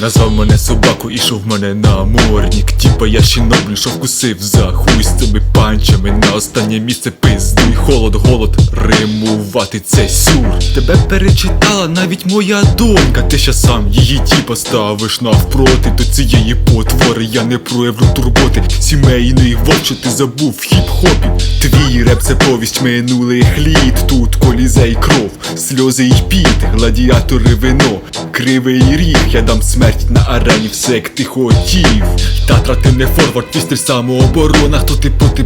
Назвав мене собаку, ішов мене на морнік. Тіпа я щіноблю, що вкусив за хуй з цими панчами. На останнє місце пиздуй, холод, голод, римувати це сюр. Тебе перечитала навіть моя донька. Ти ще сам її тіпа ставиш навпроти до цієї потвори. Я не проявлю турботи. Сімейний вовче ти забув хіп-хопі. Твій реп це повість минулих літ. Тут колізей кров, сльози й піт, гладіатори вино, кривий ріг, я дам смерть на арені, все як ти хотів. Татра, ти не форвард, твістер самооборона. Хто ти проти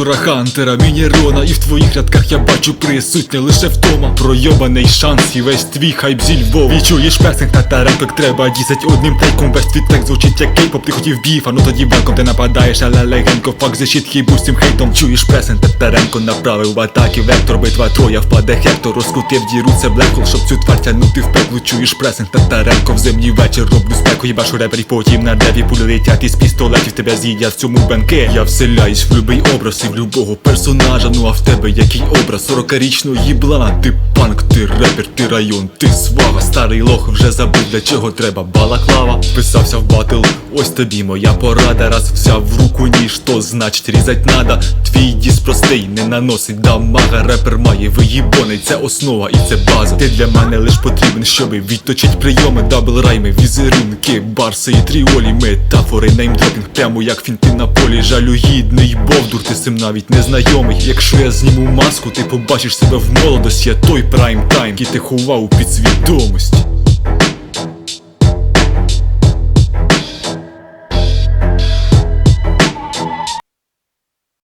провокатора Хантера, Мінерона? І в твоїх рядках я бачу присутнє лише втома. Пройобаний шанс і весь твій хайп зі Львова. І чуєш песень татаренок, треба дісять одним тейком. Весь твій текст звучить як кейпоп, ти хотів біфа, ну тоді ванком ти нападаєш, але легенько, фак за щит хібу з цим хейтом. Чуєш песень, Татаренко направив атаки, вектор, битва троя, впаде Хектор, розкрутив діру, це блекхол, щоб цю тварь тягнути в пекло. Чуєш пресинг, Татаренко в зимній вечір роблю спеку, хіба що реперів потім на деві пулі летять із пістолетів, тебе з'їдять в цьому бенке. Я вселяюсь в любий образ і любого персонажа. Ну а в тебе який образ? 40-річного їблана, ти панк, ти репер, ти район, ти свага, старий лох вже забув для чого треба балаклава. Писався в батл, ось тобі моя порада. Раз взяв в руку ніж, то значить різать надо. Твій діс простий, не наносить дамага. Репер має виїбоний, це основа і це база. Ти для мене лиш потрібен, щоби відточить прийоми, дабл райми, візерунки, барси і тріолі, метафори, неймдропінг, прямо як фінти на полі. Жалюгідний бовдур, ти з цим навіть незнайомий. Якщо я зніму маску, ти побачиш себе в молодості, я той прайм тайм, який ти ховав у підсвідомості.